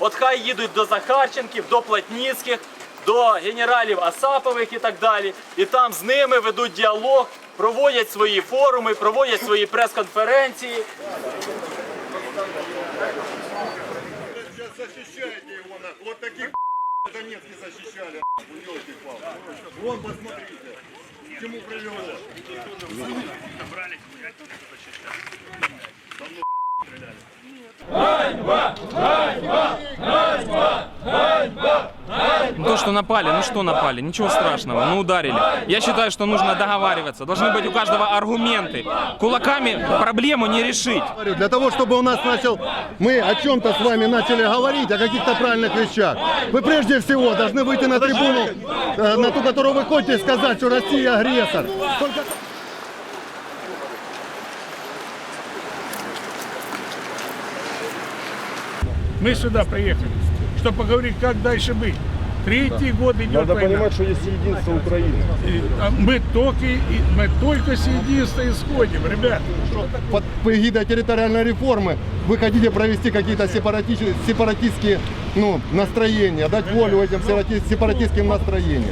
От хай їдуть до Захарченків, до Платніцьких, до генералів Асапових і так далі. І там з ними ведуть діалог, проводять свої форуми, проводять свої прес-конференції. Защищайте його. нахуй. Вот таких в Донецке Вон посмотрите. чому чему привело. Собрались, блядь, защищать. Ну, То, что напали, ну что напали, ничего страшного, ну ударили. Я считаю, что нужно договариваться, должны быть у каждого аргументы. Кулаками проблему не решить. Для того, чтобы у нас начал, мы о чем-то с вами начали говорить, о каких-то правильных вещах, вы прежде всего должны выйти на трибуну, э, на ту, которую вы хотите, и сказать, что Россия агрессор. Только Мы сюда приехали, чтобы поговорить, как дальше быть. Третий год идет Надо война. понимать, что есть единство Украины. И, а Мы только, и- мы только с единства исходим, ребят. под эгидой территориальной реформы вы хотите провести какие-то сепарати- сепаратистские ну, настроения, дать волю этим сепарати- сепаратистским настроениям.